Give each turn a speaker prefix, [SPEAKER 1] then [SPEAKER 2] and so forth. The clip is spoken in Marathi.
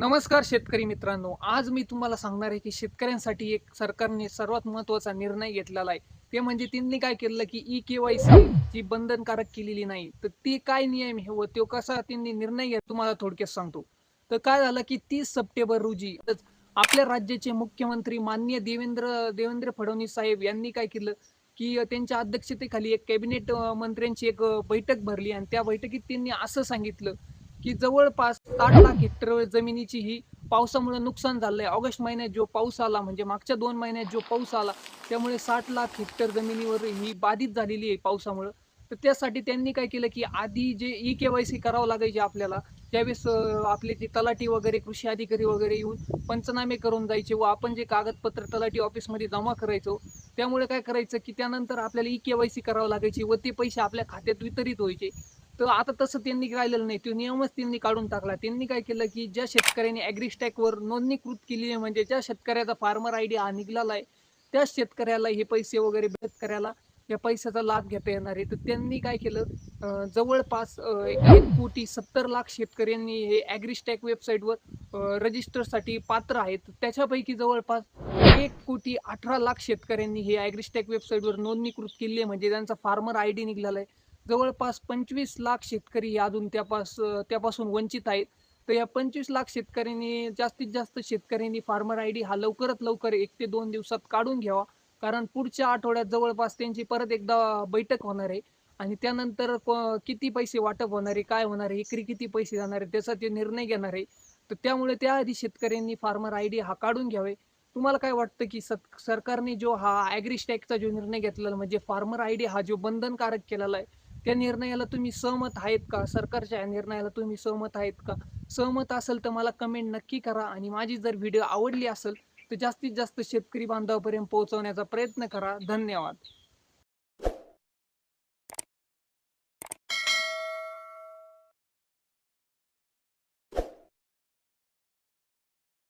[SPEAKER 1] नमस्कार शेतकरी मित्रांनो. आज मी तुम्हाला सांगणार आहे की शेतकऱ्यांसाठी एक सरकारने सर्वात महत्त्वाचा निर्णय घेतलेला आहे. ते म्हणजे त्यांनी काय केलं की ई के वाय सी जी बंधनकारक केलेली नाही तर ती काय नियम हे व तो कसा त्यांनी निर्णय घ्या तुम्हाला थोडक्यात सांगतो. तर काय झालं की तीस सप्टेंबर रोजी आपल्या राज्याचे मुख्यमंत्री मान्य देवेंद्र देवेंद्र फडणवीस साहेब यांनी काय केलं की त्यांच्या अध्यक्षतेखाली एक कॅबिनेट मंत्र्यांची एक बैठक भरली आणि त्या बैठकीत त्यांनी असं सांगितलं की जवळपास साठ लाख हेक्टर जमिनीची ही पावसामुळे नुकसान झालंय. ऑगस्ट महिन्यात जो पाऊस आला म्हणजे मागच्या दोन महिन्यात जो पाऊस आला त्यामुळे साठ लाख हेक्टर जमिनीवर ही बाधित झालेली आहे पावसामुळे. तर त्यासाठी त्यांनी काय केलं की आधी जे ई के वाय सी करावं लागायचे आपल्याला त्यावेळेस आपले जे तलाठी वगैरे कृषी अधिकारी वगैरे येऊन पंचनामे करून जायचे व आपण जे कागदपत्र तलाठी ऑफिसमध्ये जमा करायचो त्यामुळे काय करायचं की त्यानंतर आपल्याला ई के वाय सी करावं लागायची व ते पैसे आपल्या खात्यात वितरित व्हायचे. तर आता तसं त्यांनी राहिलेलं नाही. तो नियमच त्यांनी काढून टाकला. त्यांनी काय केलं की ज्या शेतकऱ्यांनी ॲग्रिस्टॅकवर नोंदणीकृत केली आहे म्हणजे ज्या शेतकऱ्याचा फार्मर आय डी हा निघाला आहे त्या शेतकऱ्याला हे पैसे वगैरे शेतकऱ्याला या पैशाचा लाभ घेता येणार आहे. तर त्यांनी काय केलं जवळपास एक कोटी सत्तर लाख शेतकऱ्यांनी हे ॲग्रिस्टॅक वेबसाईटवर रजिस्टरसाठी पात्र आहेत. त्याच्यापैकी जवळपास एक कोटी अठरा लाख शेतकऱ्यांनी हे ॲग्रिस्टॅक वेबसाईटवर नोंदणीकृत केली आहे म्हणजे त्यांचा फार्मर आय डी निघाला आहे. जवळपास पंचवीस लाख शेतकरी अजून त्यापास त्यापासून वंचित आहेत. तर या पंचवीस लाख शेतकऱ्यांनी जास्तीत जास्त शेतकऱ्यांनी फार्मर आय डी हा लवकरात लवकर एक ते दोन दिवसात काढून घ्यावा. कारण पुढच्या आठवड्यात जवळपास त्यांची परत एकदा बैठक होणार आहे. आणि त्यानंतर किती पैसे वाटप होणार आहे काय होणार आहे एकरी किती पैसे जाणार आहे त्याचा ते निर्णय घेणार आहे. तर त्यामुळे त्याआधी शेतकऱ्यांनी फार्मर आय डी हा काढून घ्यावे. तुम्हाला काय वाटतं की सत सरकारने जो हा ॲग्रिस्टॅकचा जो निर्णय घेतलेला म्हणजे फार्मर आय डी हा जो बंधनकारक केलेला आहे त्या निर्णयाला तुम्ही सहमत आहेत का? सरकारच्या निर्णयाला तुम्ही सहमत आहेत का? सहमत असेल तर मला कमेंट नक्की करा आणि माझी जर व्हिडिओ आवडली असेल तर जास्तीत जास्त शेतकरी बांधवापर्यंत पोहोचवण्याचा प्रयत्न करा. धन्यवाद.